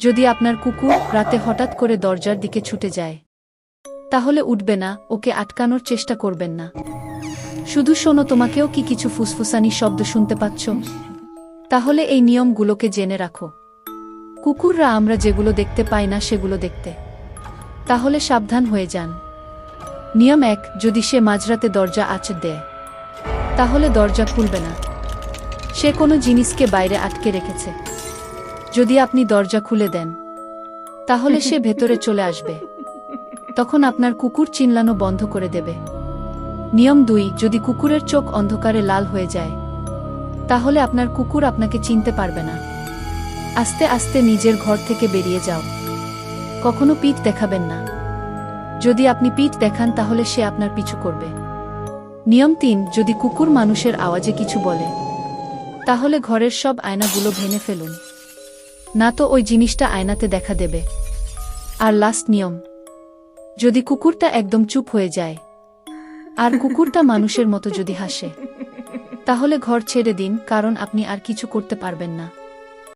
যদি আপনার কুকুর রাতে হঠাৎ করে দরজার দিকে ছুটে যায়, তাহলে উঠবে না, ওকে আটকানোর চেষ্টা করবেন না। শুধু শোনো, তোমাকেও কি কিছু ফুসফুসানি শব্দ শুনতে পাচ্ছ? তাহলে এই নিয়মগুলোকে জেনে রাখো। কুকুররা আমরা যেগুলো দেখতে পাই না, সেগুলো দেখতে। তাহলে সাবধান হয়ে যান। নিয়ম এক, যদি সে মাঝরাতে দরজা আঁচ দেয়, তাহলে দরজা খুলবে না। সে কোনো জিনিসকে বাইরে আটকে রেখেছে। যদি আপনি দরজা খুলে দেন, তাহলে সে ভেতরে চলে আসবে। তখন আপনার কুকুর চিনলানো বন্ধ করে দেবে। নিয়ম দুই, যদি কুকুরের চোখ অন্ধকারে লাল হয়ে যায়, তাহলে আপনার কুকুর আপনাকে চিনতে পারবে না। আস্তে আস্তে নিজের ঘর থেকে বেরিয়ে যাও। কখনো পিঠ দেখাবেন না। যদি আপনি পিঠ দেখান, তাহলে সে আপনার পিছু করবে। নিয়ম তিন, যদি কুকুর মানুষের আওয়াজে কিছু বলে, তাহলে ঘরের সব আয়নাগুলো ভেঙে ফেলুন। না তো ওই জিনিসটা আয়নাতে দেখা দেবে। আর লাস্ট নিয়ম, যদি কুকুরটা একদম চুপ হয়ে যায়, আর কুকুরটা মানুষের মতো যদি হাসে, তাহলে ঘর ছেড়ে দিন, কারণ আপনি আর কিছু করতে পারবেন না।